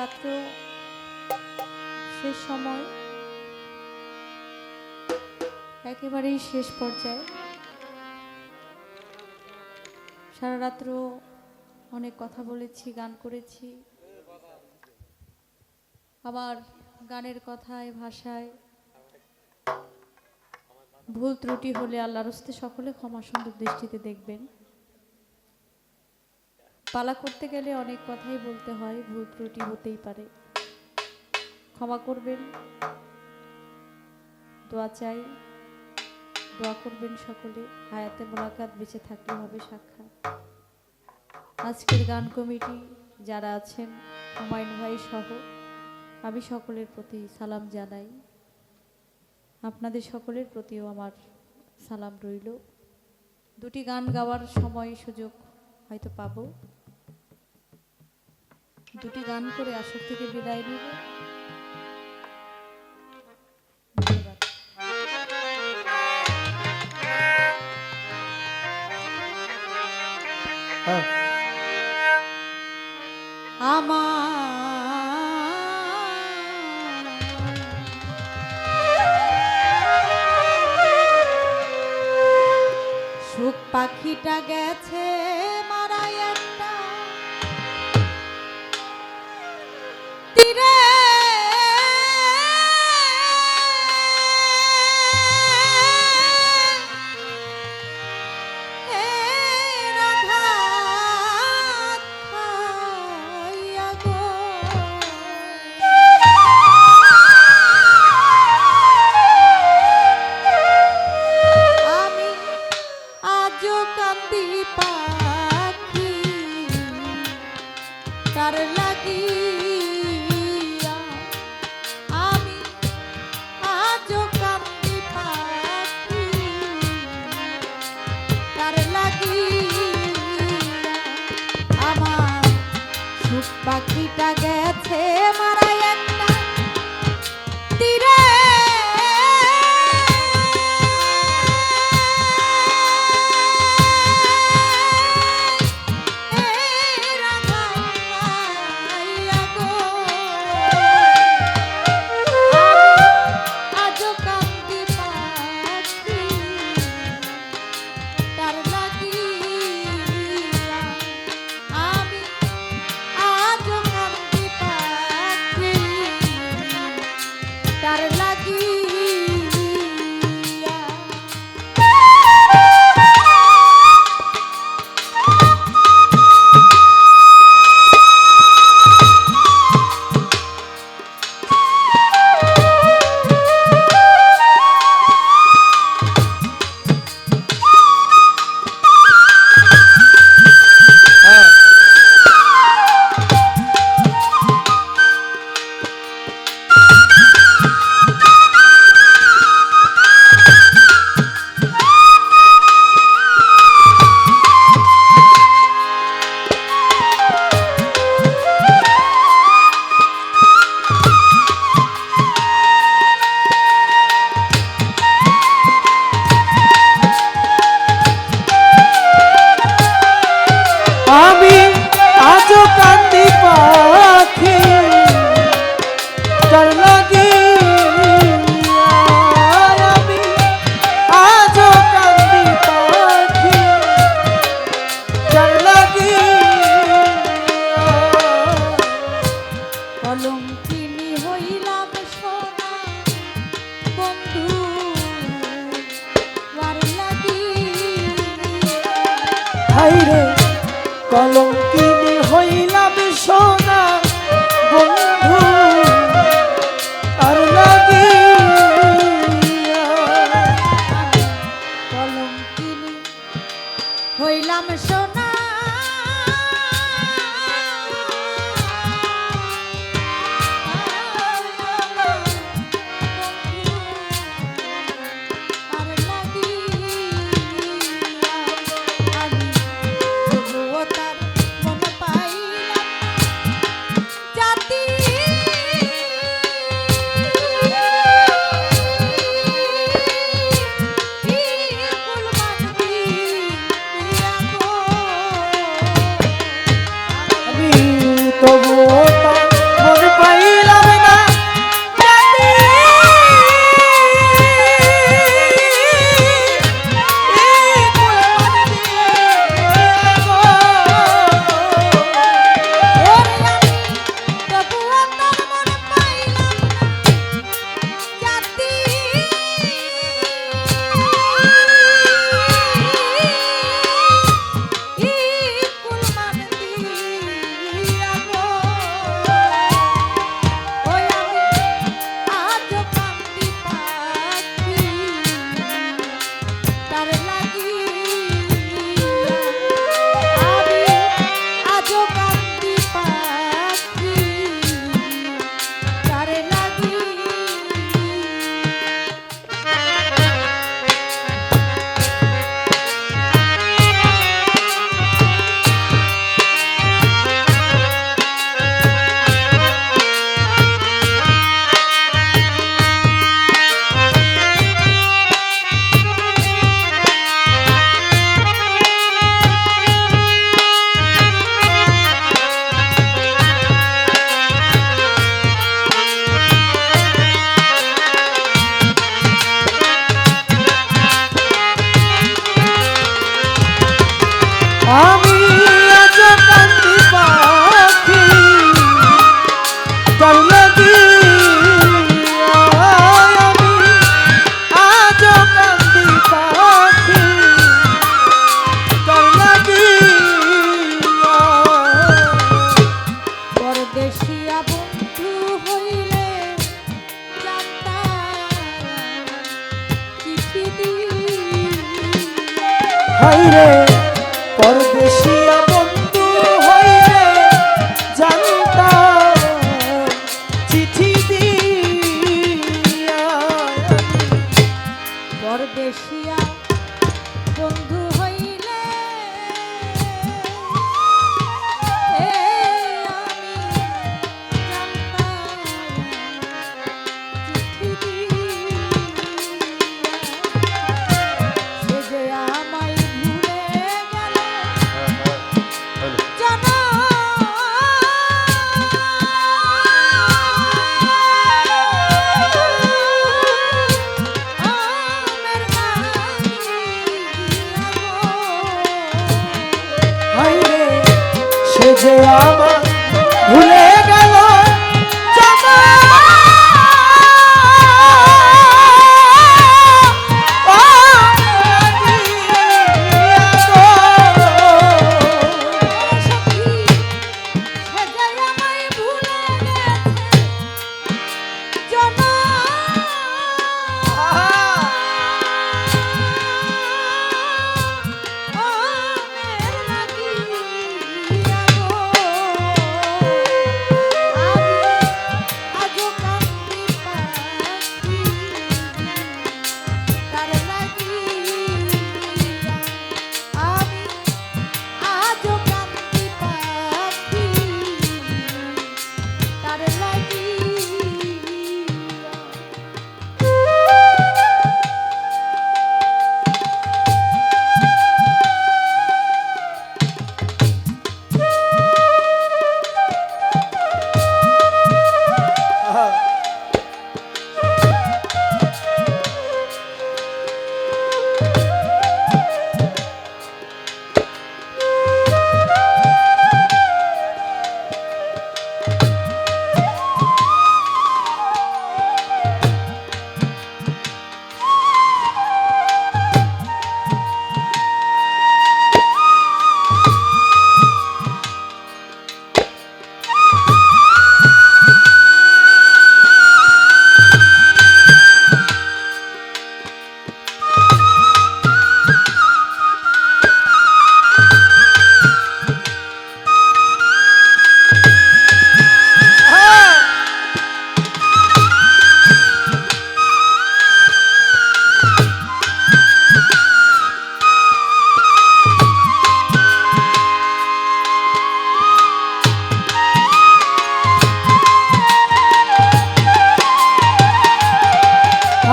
রাত্র শেষ সময় একেবারেই শেষ পর্যায়ে সারা রাত্র অনেক কথা বলেছি, গান করেছি। আবার গানের কথায়, ভাষায় ভুল ত্রুটি হলে আল্লাহর হস্তে সকলে ক্ষমা সুন্দর দৃষ্টিতে দেখবেন। পালা করতে গেলে অনেক কথাই বলতে হয়, ভুল ত্রুটি হতেই পারে। ক্ষমা করবেন, দোয়া চাই, দোয়া করবেন সকলে। হায়াতে মোলাকাত বেঁচে থাকলে হবে সাক্ষাৎ। আজকের গান কমিটি যারা আছেন, হুমায়ুন ভাই সহ, আমি সকলের প্রতি সালাম জানাই। আপনাদের সকলের প্রতিও আমার সালাম রইল। দুটি গান গাওয়ার সময় সুযোগ হয়তো পাবো। দুটি গান করে আসর থেকে বিদায় নিব। হ্যাঁ। আমার সুখ পাখিটা গেছে। তার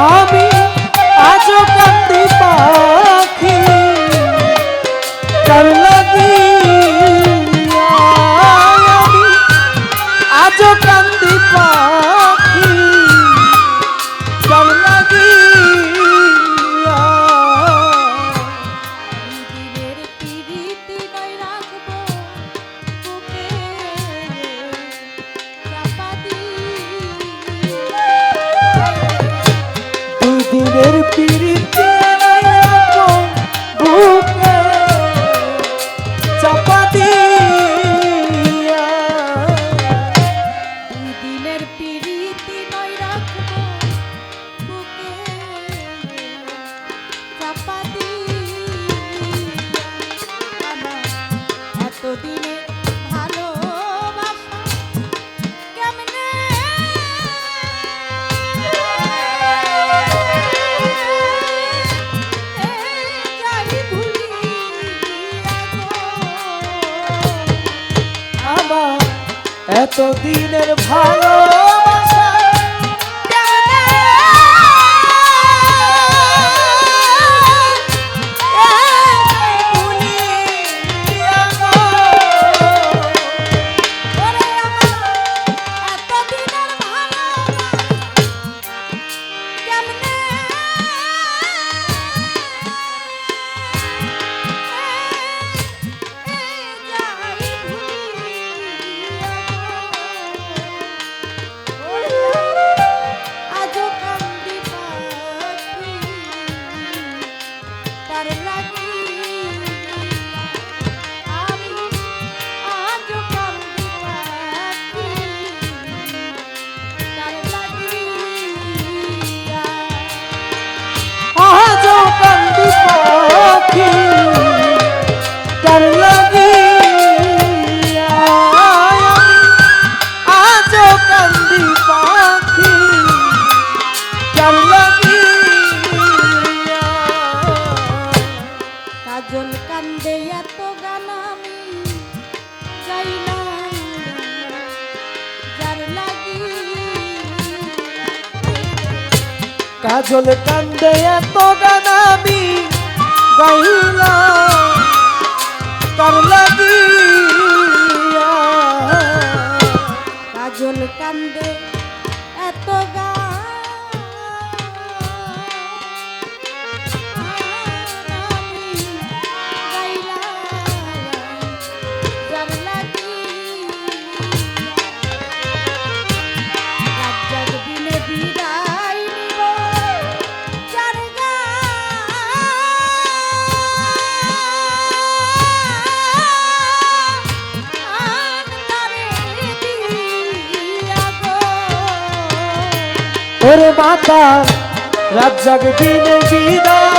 আমি நெருப்பில் এতদিনের ভালোবাসা কাজল কান্দে এত গান আমি গাইলাম। যার লাগি কাজল কান্দে এত গান আমি গাইলাম। তার লাগিয়া কাজল কান্দে এত গান। ওরে মাতা রাত জাগবিনে বিদায়